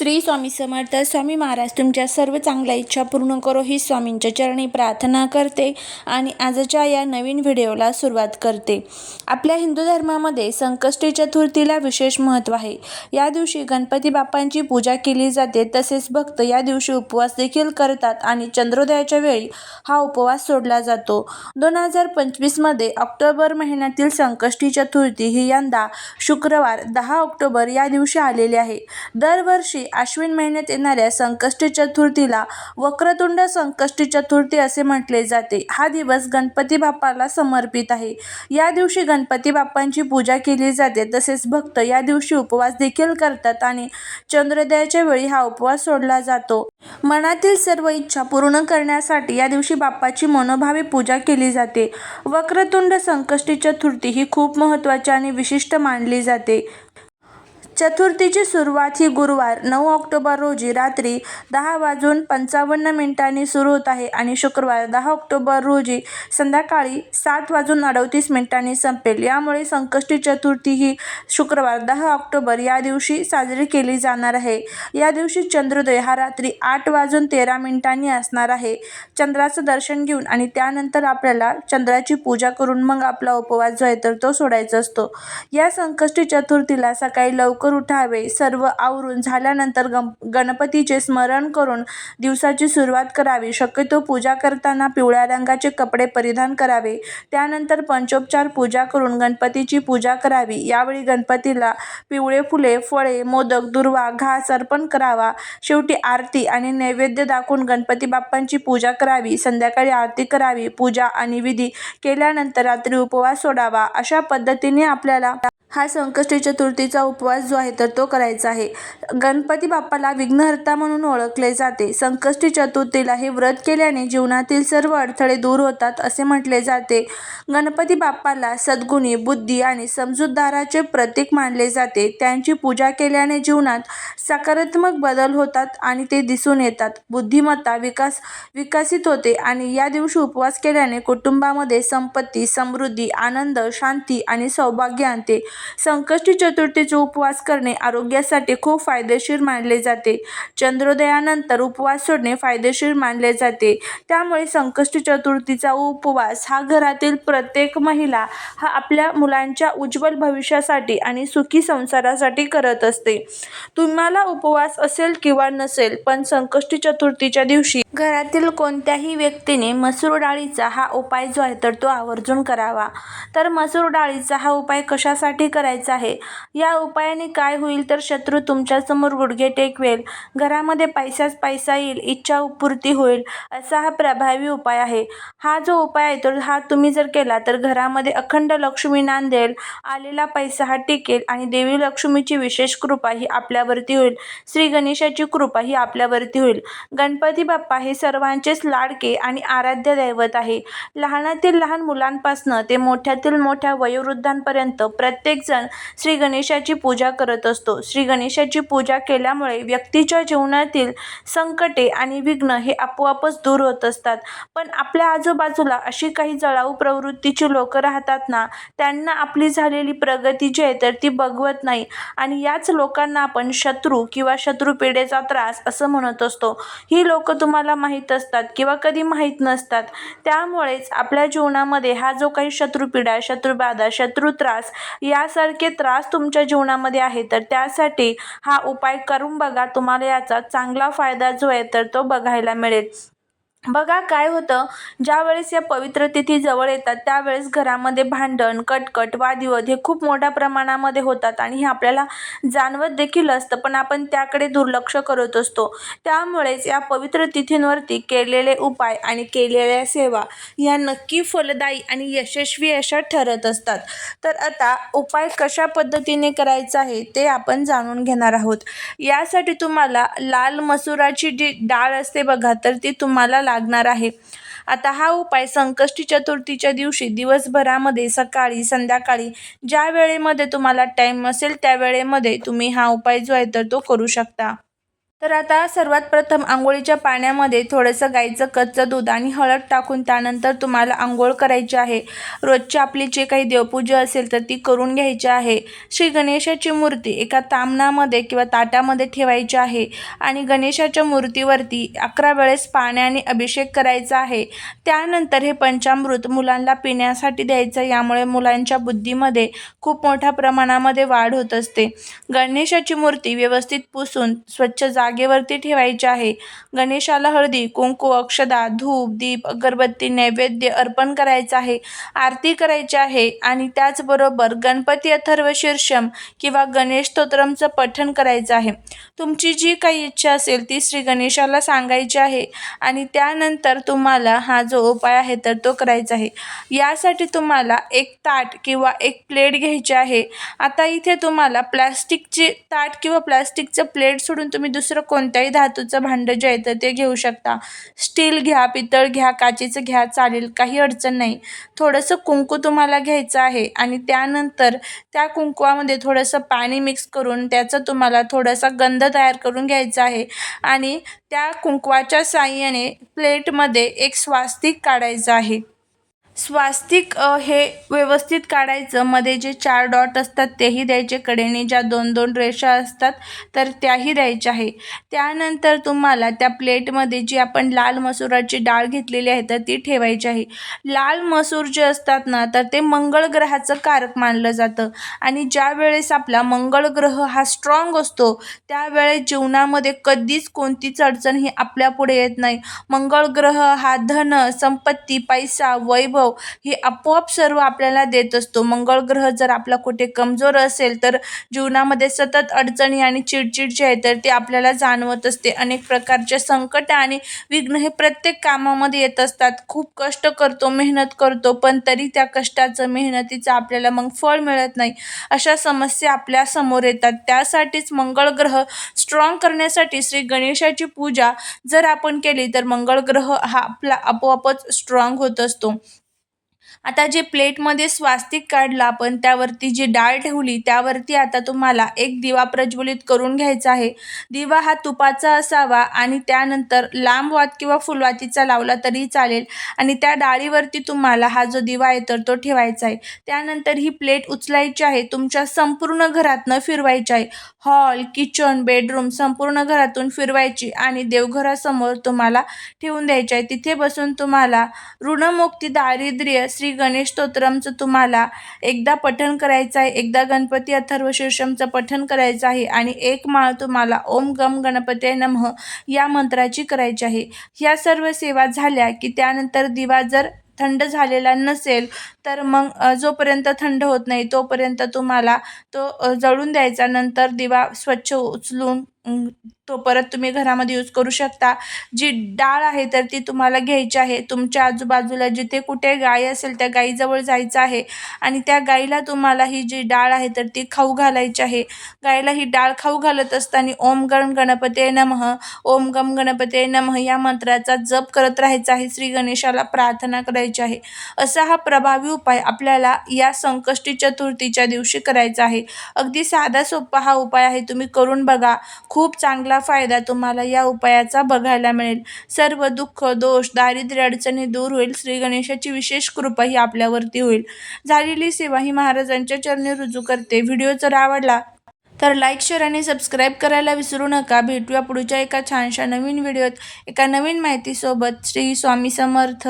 श्री स्वामी समर्थ स्वामी महाराज तुमच्या सर्व चांगल्या इच्छा पूर्ण करो ही स्वामींच्या चरणी प्रार्थना करते आणि आजच्या या नवीन व्हिडिओला सुरुवात करते. आपल्या हिंदू धर्मामध्ये संकष्टी चतुर्थीला विशेष महत्त्व आहे. या दिवशी गणपती बाप्पांची पूजा केली जाते तसेच भक्त या दिवशी उपवास देखील करतात आणि चंद्रोदयाच्या वेळी हा उपवास सोडला जातो. दोन हजार पंचवीसमध्ये ऑक्टोबर महिन्यातील संकष्टी चतुर्थी ही यंदा शुक्रवार दहा ऑक्टोबर या दिवशी आलेली आहे. दरवर्षी आश्विन महिन्यात येणाऱ्या संकष्टी चतुर्थीला वक्रतुंड संकष्टी चतुर्थी असे म्हटले जाते. हा दिवस गणपती बाप्पाला समर्पित आहे. या दिवशी गणपती बाप्पांची पूजा केली जाते. तसेच भक्त या दिवशी उपवास देखील करतात आणि चंद्रोदयाच्या वेळी हा उपवास सोडला जातो. मनातील सर्व इच्छा पूर्ण करण्यासाठी या दिवशी बाप्पाची मनोभावे पूजा केली जाते. वक्रतुंड संकष्टी चतुर्थी ही खूप महत्त्वाची आणि विशिष्ट मानली जाते. चतुर्थीची सुरुवात ही गुरुवार नऊ ऑक्टोबर रोजी रात्री दहा वाजून पंचावन्न मिनिटांनी सुरू होत आहे आणि शुक्रवार दहा ऑक्टोबर रोजी संध्याकाळी सात वाजून अडतीस मिनिटांनी संपेल. यामुळे संकष्टी चतुर्थी ही शुक्रवार दहा ऑक्टोबर या दिवशी साजरी केली जाणार आहे. या दिवशी चंद्रोदय हा रात्री आठ वाजून तेरा मिनिटांनी असणार आहे. चंद्राचं दर्शन घेऊन आणि त्यानंतर आपल्याला चंद्राची पूजा करून मग आपला उपवास जो आहे तर तो सोडायचा असतो. या संकष्टी चतुर्थीला सकाळी लवकर उठावे. सर्व आवरून झाल्यानंतर गण गणपतीचे स्मरण करून दिवसाची सुरुवात करावी. शक्यतो पूजा करताना पिवळ्या रंगाचे कपडे परिधान करावे. त्यानंतर पंचोपचार पूजा करून गणपतीची पूजा करावी. यावेळी गणपतीला पिवळे फुले फळे मोदक दुर्वा घास अर्पण करावा. शेवटी आरती आणि नैवेद्य दाखवून गणपती बाप्पांची पूजा करावी. संध्याकाळी आरती करावी. पूजा आणि विधी केल्यानंतर रात्री उपवास सोडावा. अशा पद्धतीने आपल्याला हा संकष्टी चतुर्थीचा उपवास जो आहे तर तो करायचा आहे. गणपती बाप्पाला विघ्नहर्ता म्हणून ओळखले जाते. संकष्टी चतुर्थीला हे व्रत केल्याने जीवनातील सर्व अडथळे दूर होतात असे म्हटले जाते. गणपती बाप्पाला सद्गुणी बुद्धी आणि समजूतदाराचे प्रतीक मानले जाते. त्यांची पूजा केल्याने जीवनात सकारात्मक बदल होतात आणि ते दिसून येतात. बुद्धिमत्ता विकास विकसित होते आणि या दिवशी उपवास केल्याने कुटुंबामध्ये संपत्ती समृद्धी आनंद शांती आणि सौभाग्य आणते. संकष्टी चतुर्थीचे उपवास करणे आरोग्यासाठी खूप फायदेशीर मानले जाते. चंद्रोदयानंतर उपवास सोडणे फायदेशीर मानले जाते. त्यामुळे संकष्टी चतुर्थीचा उपवास हा घरातील प्रत्येक महिला हा आपल्या मुलांच्या उज्ज्वल भविष्यासाठी आणि सुखी संसारासाठी करत असते. तुम्हाला उपवास असेल किंवा नसेल पण संकष्टी चतुर्थीच्या दिवशी घरातील कोणत्याही व्यक्तीने मसूर डाळीचा हा उपाय जो आहे तर तो आवर्जून करावा. तर मसूर डाळीचा हा उपाय कशासाठी करायचा आहे? या उपायाने काय होईल तर शत्रू तुमच्यासमोर गुडघे टेकवेल घरामध्ये पैसाच पैसा येईल इच्छा पूर्ती होईल असा हा प्रभावी उपाय आहे. हा जो उपाय आहे तर हा तुम्ही जर केला तर घरामध्ये अखंड लक्ष्मी नांदेल आलेला पैसा हा टिकेल आणि देवी लक्ष्मीची विशेष कृपा ही आपल्यावरती होईल. श्री गणेशाची कृपा ही आपल्यावरती होईल. गणपती बाप्पा हे सर्वांचेच लाडके आणि आराध्य दैवत आहे. लहानातील लहान मुलांपासनं ते मोठ्यातील मोठ्या वयोवृद्धांपर्यंत प्रत्येकजण श्री गणेशाची पूजा करत असतो. श्री गणेशाची पूजा केल्यामुळे व्यक्तीच्या जीवनातील संकटे आणि विघ्न हे आपोआपच दूर होत असतात. पण आपल्या आजूबाजूला अशी काही जळाऊ प्रवृत्तीची लोक राहतात ना त्यांना आपली झालेली प्रगती जी आहे तर ती बघवत नाही. आणि याच लोकांना आपण शत्रू किंवा शत्रू पिढेचा त्रास असं म्हणत असतो. ही लोक तुम्हाला माहीत असतात किंवा कधी माहीत नसतात. त्यामुळेच आपल्या जीवनामध्ये हा जो काही शत्रुपीडा शत्रुबाधा शत्रुत्रास यासारखे त्रास तुमच्या जीवनामध्ये आहे तर त्यासाठी हा उपाय करून बघा. तुम्हाला याचा चांगला फायदा जो आहे तर तो बघायला मिळेल. बघा काय होतं. ज्यावेळेस या पवित्र तिथी जवळ येतात त्यावेळेस घरामध्ये भांडण कटकट वादविवाद हे खूप मोठ्या प्रमाणामध्ये होतात आणि हे आपल्याला जाणवत देखील असतं पण आपण त्याकडे दुर्लक्ष करत असतो. त्यामुळेच या पवित्र तिथींवरती केलेले उपाय आणि केलेल्या सेवा या नक्की फलदायी आणि यशस्वी अशा ठरत असतात. तर आता उपाय कशा पद्धतीने करायचा आहे ते आपण जाणून घेणार आहोत. यासाठी तुम्हाला लाल मसुराची जी डाळ असते बघा तर ती तुम्हाला लागणार आहे. आता हा उपाय संकष्टी चतुर्थीच्या दिवशी दिवसभरामध्ये सकाळी संध्याकाळी ज्या वेळेमध्ये तुम्हाला टाईम असेल त्या वेळेमध्ये तुम्ही हा उपाय जो आहे तर तो करू शकता. तर आता सर्वात प्रथम आंघोळीच्या पाण्यामध्ये थोडंसं गाईचं कच्चं दूध आणि हळद टाकून त्यानंतर तुम्हाला आंघोळ करायची आहे. रोजची आपली जे काही देवपूजा असेल तर ती करून घ्यायची आहे. श्री गणेशाची मूर्ती एका तामणामध्ये किंवा ताटामध्ये ठेवायची आहे आणि गणेशाच्या मूर्तीवरती अकरा वेळेस पाण्याने अभिषेक करायचा आहे. त्यानंतर हे पंचामृत मुलांना पिण्यासाठी द्यायचं यामुळे मुलांच्या बुद्धीमध्ये खूप मोठ्या प्रमाणामध्ये वाढ होत असते. गणेशाची मूर्ती व्यवस्थित पुसून स्वच्छ जागेवरती ठेवायचे आहे. गणेशाला हळदी कुंकू अक्षदा धूप दीप अगरबत्ती नैवेद्य अर्पण करायचं आहे. आरती करायची आहे आणि त्याचबरोबर गणपती अथर्व शीर्षम किंवा गणेश स्तोत्रमचं पठण करायचं आहे. तुमची जी काही इच्छा असेल ती श्री गणेशाला सांगायची आहे आणि त्यानंतर तुम्हाला हा जो उपाय आहे तर तो करायचा आहे. यासाठी तुम्हाला एक ताट किंवा एक प्लेट घ्यायची आहे. आता इथे तुम्हाला प्लॅस्टिकचे ताट किंवा प्लॅस्टिकचं प्लेट सोडून तुम्ही दुसरं कोणत्याही धातूचं भांडं जे येतं ते घेऊ शकता. स्टील घ्या पितळ घ्या काचेचं घ्या चालेल काही अडचण नाही. थोडंसं कुंकू तुम्हाला घ्यायचं आहे आणि त्यानंतर त्या कुंकवामध्ये थोडंसं पाणी मिक्स करून त्याचं तुम्हाला थोडासा गंध तयार करून घ्यायचा आहे आणि त्या कुंकवाच्या साहाय्याने प्लेटमध्ये एक स्वास्तिक काढायचं आहे. स्वास्तिक हे व्यवस्थित काढायचं. मध्ये जे चार डॉट असतात तेही द्यायचे. कडेने ज्या दोन दोन रेषा असतात तर त्याही द्यायच्या आहे. त्यानंतर तुम्हाला त्या प्लेटमध्ये जी आपण लाल मसुराची डाळ घेतलेली आहे तर ती ठेवायची आहे. लाल मसूर जे असतात ना तर ते मंगळ ग्रहाचं कारक मानलं जातं. आणि ज्या वेळेस आपला मंगळ ग्रह हा स्ट्रॉंग असतो त्यावेळेस जीवनामध्ये कधीच कोणतीच अडचण ही आपल्यापुढे येत नाही. मंगळ ग्रह हा धन संपत्ती पैसा वैभव हे आपोआप सर्व आपल्याला देत असतो. मंगळ ग्रह जर आपला कुठे कमजोर असेल तर जीवनामध्ये सतत अडचणी आणि चिडचिड जे आहे तर ते आपल्याला जाणवत असते. अनेक प्रकारचे संकट आणि विघ्न हे प्रत्येक कामामध्ये येत असतात. खूप कष्ट करतो मेहनत करतो पण तरी त्या कष्टाचं मेहनतीचं आपल्याला मग फळ मिळत नाही. अशा समस्या आपल्यासमोर येतात. त्यासाठीच मंगळ ग्रह स्ट्रॉंग करण्यासाठी श्री गणेशाची पूजा जर आपण केली तर मंगळ ग्रह हा आपला आपोआपच स्ट्रॉंग होत असतो. आता जे प्लेटमध्ये स्वास्तिक काढला आपण त्यावरती जी डाळ ठेवली त्यावरती आता तुम्हाला एक दिवा प्रज्वलित करून घ्यायचा आहे. दिवा हा तुपाचा असावा आणि त्यानंतर लांब वात किंवा फुलवातीचा लावला तरी चालेल. आणि त्या डाळीवरती तुम्हाला हा जो दिवा आहे तर तो ठेवायचा आहे. त्यानंतर ही प्लेट उचलायची आहे तुमच्या संपूर्ण घरातनं फिरवायची आहे. हॉल किचन बेडरूम संपूर्ण घरातून फिरवायची आणि देवघरासमोर तुम्हाला ठेवून द्यायची आहे. तिथे बसून तुम्हाला ऋणमुक्ती दारिद्र्य श्री गणेश स्तोत्रमचं तुम्हाला एकदा पठण करायचं आहे एकदा गणपती अथर्व शीर्षमचं पठण करायचं आहे आणि एक माळ तुम्हाला ओम गम गणपते नमः या मंत्राची करायची आहे. ह्या सर्व सेवा झाल्या की त्यानंतर दिवा जर थंड झालेला नसेल तर मग जोपर्यंत थंड होत नाही तोपर्यंत तुम्हाला तो जळून द्यायचा. नंतर दिवा स्वच्छ उचलून तो परत तुम्ही घरामध्ये यूज करू शकता. जी डाळ आहे तर ती तुम्हाला घ्यायची आहे. तुमच्या आजूबाजूला जिथे कुठे गाय असेल त्या गाईजवळ जायचं आहे. आणि त्या गाईला तुम्हाला ही जी डाळ आहे तर ती खाऊ घालायची आहे. गायला ही डाळ खाऊ घालत असताना ओम गण गणपते नमः ओम गम गणपते नमः या मंत्राचा जप करत राहायचा आहे. श्री गणेशाला प्रार्थना करायची आहे. असा हा प्रभावी उपाय आपल्याला या संकष्टी चतुर्थीच्या दिवशी करायचा आहे. अगदी साधा सोपा हा उपाय आहे. तुम्ही करून बघा. खूप चांगला फायदा तुम्हाला या उपायाचा बघायला मिळेल. सर्व दुःख दोष दारिद्र्य अडचणी दूर होईल. श्री गणेशाची विशेष कृपा ही आपल्यावरती होईल. झालेली सेवा ही महाराजांच्या चरणी रुजू करते. व्हिडिओ जर आवडला तर लाईक शेअर आणि सबस्क्राईब करायला विसरू नका. भेटूया पुढच्या एका छानशा नवीन व्हिडिओत. एका नवीन माहितीसोबत. श्री स्वामी समर्थ.